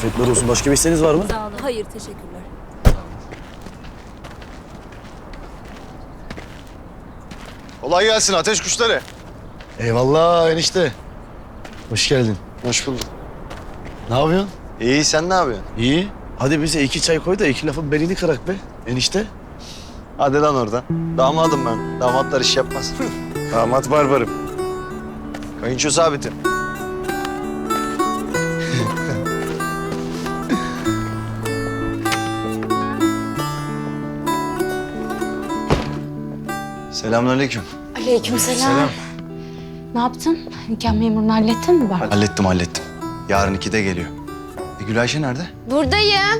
Afiyetler olsun. Başka bir isteğiniz var mı? Sağ olun. Hayır teşekkürler. Kolay gelsin ateş kuşları. Eyvallah enişte. Hoş geldin. Hoş bulduk. Ne yapıyorsun? İyi sen ne yapıyorsun? İyi. Hadi bize iki çay koy da iki lafın belini kırak be. Enişte. Hadi lan oradan. Damadım ben. Damatlar iş yapmaz. Damat barbarım. Kayınço sabitim. Selamünaleyküm. Aleykümselam. Ne yaptın? Nikah memurunu hallettin mi bak? Hallettim hallettim. Yarın ikide geliyor. E Gülayşe nerede? Buradayım.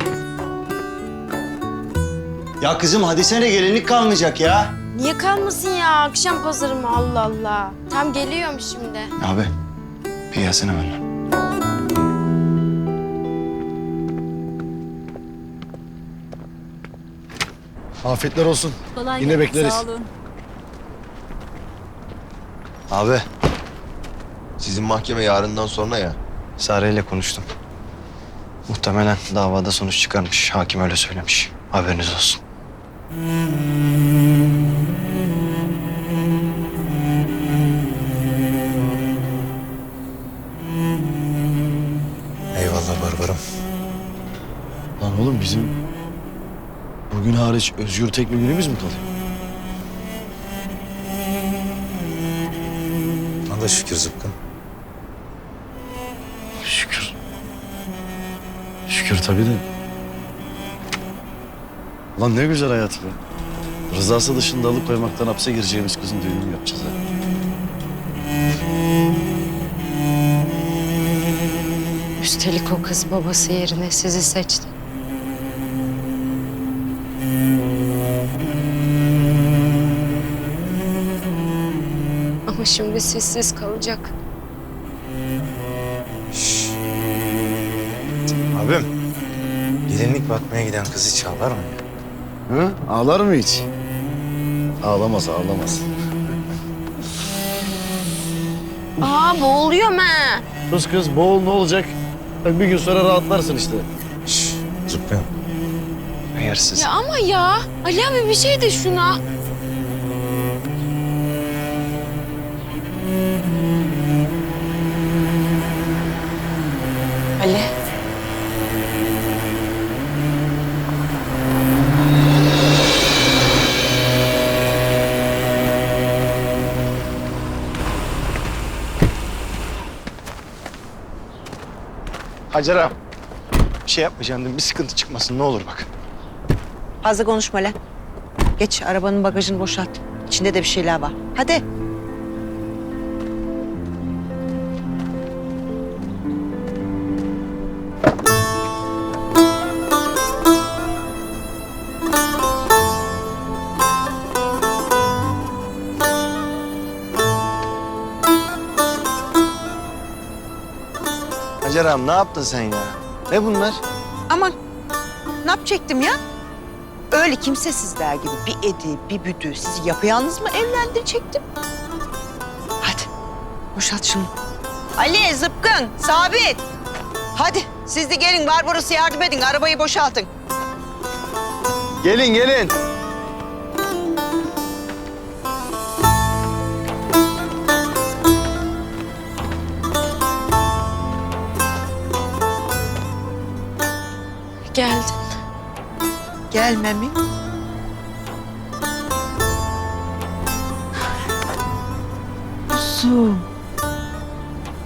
Ya kızım hadi sene gelinlik kalmayacak ya. Niye kalmasın ya? Akşam pazarı mı? Allah Allah. Tam geliyorum şimdi. Abi bir gelsene benimle. Afiyetler olsun. Kolay Yine gelsin. bekleriz. Sağ olun. Abi, sizin mahkeme yarından sonra ya. Sare ile konuştum. Muhtemelen davada sonuç çıkarmış. Hakim öyle söylemiş. Haberiniz olsun. Eyvallah barbarım. Lan oğlum bizim bugün hariç özgür tek bir günümüz mü kalıyor? Şükür zıpkın. Şükür. Şükür tabii de. Lan ne güzel hayat be. Rızası dışında alıkoymaktan hapse gireceğimiz kızın düğününü yapacağız ha. Üstelik o kız babası yerine sizi seçti. Ama şimdi sessiz kalacak. Abim, gelinlik bakmaya giden kız hiç ağlar mı? Hı? Ağlar mı hiç? Ağlamaz, ağlamaz. Aa boğuluyorum ha. Kız kız boğul ne olacak? Bak Bir gün sonra rahatlarsın işte. Şşş, zıpkın. Meğersiz. Ya ama ya. Ali abi bir şey de şuna. Hacer. Bir şey yapmayacağım. Bir sıkıntı çıkmasın ne olur bak. Fazla konuşma lan. Geç arabanın bagajını boşalt. İçinde de bir şeyler var. Hadi. Hacer ağam ne yaptın sen ya? Ne bunlar? Aman ne yapacaktım ya? Öyle kimsesizler gibi bir edi, bir büdü sizi yapayalnız mı evlendirecektim? Hadi boşalt şunu. Ali, Zıpkın, Sabit. Hadi siz de gelin Barbaros'a yardım edin. Arabayı boşaltın. Gelin gelin. Geldin. Gelme mi? Kuzum.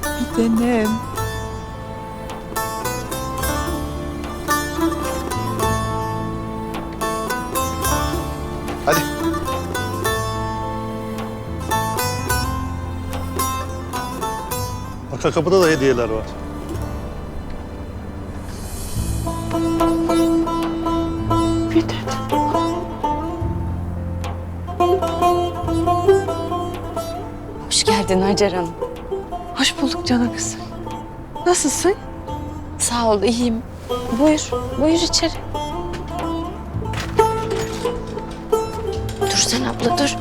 Bir tanem. Hadi. Arka kapıda da hediyeler var. Geldin Hacer Hanım. Hoş bulduk canım kızım. Nasılsın? Sağ ol, iyiyim. Buyur, buyur içeri. Dur sen abla, dur.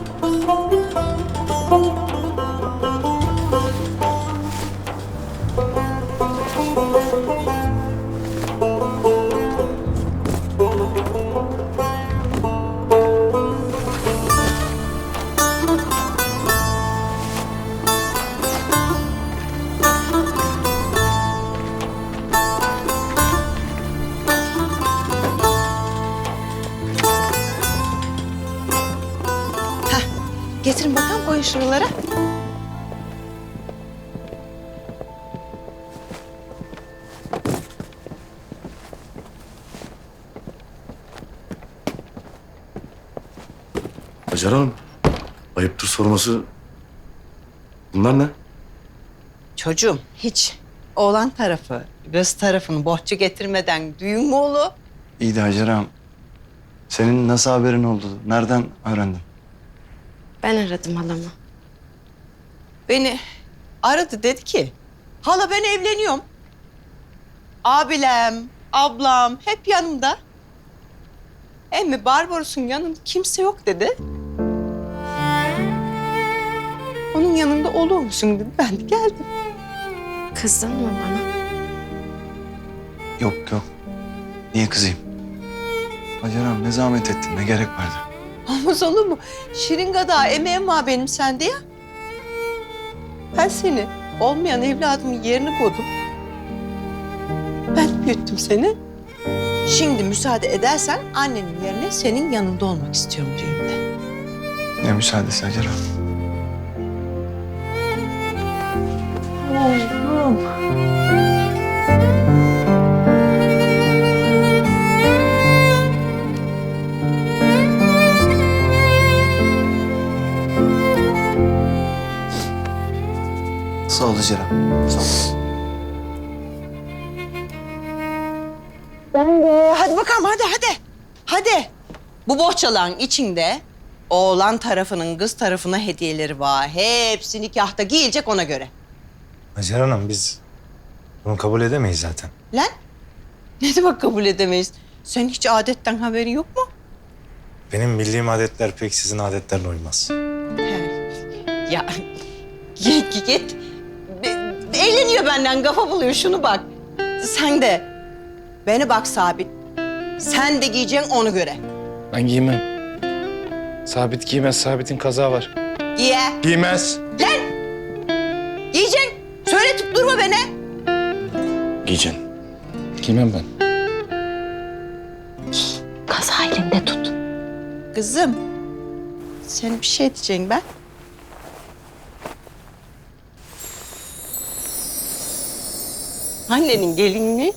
Şuralara. Hacer Hanım. Ayıptır sorması. Bunlar ne? Çocuğum hiç oğlan tarafı, kız tarafını bohça getirmeden düğün mü olur? İyi de Hacer ağam. Senin nasıl haberin oldu? Nereden öğrendin? Ben aradım halamı. Beni aradı dedi ki, hala ben evleniyorum. Abilem, ablam hep yanımda. Emmi Barbaros'un yanında kimse yok dedi. Onun yanında olur musun dedi. Ben de geldim. Kızdın mı bana? Yok yok. Niye kızayım? Hacer ne zahmet ettin? Ne gerek vardı? Olmaz olur mu? Şirin gada emeğim var benim sende ya. Ben seni olmayan evladımın yerine koydum. Ben büyüttüm seni. Şimdi müsaade edersen annenin yerine senin yanında olmak istiyorum düğünde. Ne müsaadesi Hacer ağam? Sağ ol Hacer ağam. Sağ ol. Ee, hadi bakalım hadi hadi. Hadi. Bu bohçaların içinde oğlan tarafının kız tarafına hediyeleri var. Hepsi nikahta giyilecek ona göre. Hacer Hanım biz bunu kabul edemeyiz zaten. Lan ne demek kabul edemeyiz? Sen hiç adetten haberin yok mu? Benim bildiğim adetler pek sizin adetlerle uymaz. Ya git git. Benden kafa buluyor şunu bak. Sen de. Beni bak Sabit. Sen de giyeceksin onu göre. Ben giymem. Sabit giymez. Sabit'in kaza var. Giye. Giymez. Giyeceksin. Söyletip durma beni. Giyeceksin. Giymem ben. Kaza elinde tut. Kızım. Sen bir şey diyeceksin ben. Annenin gelinini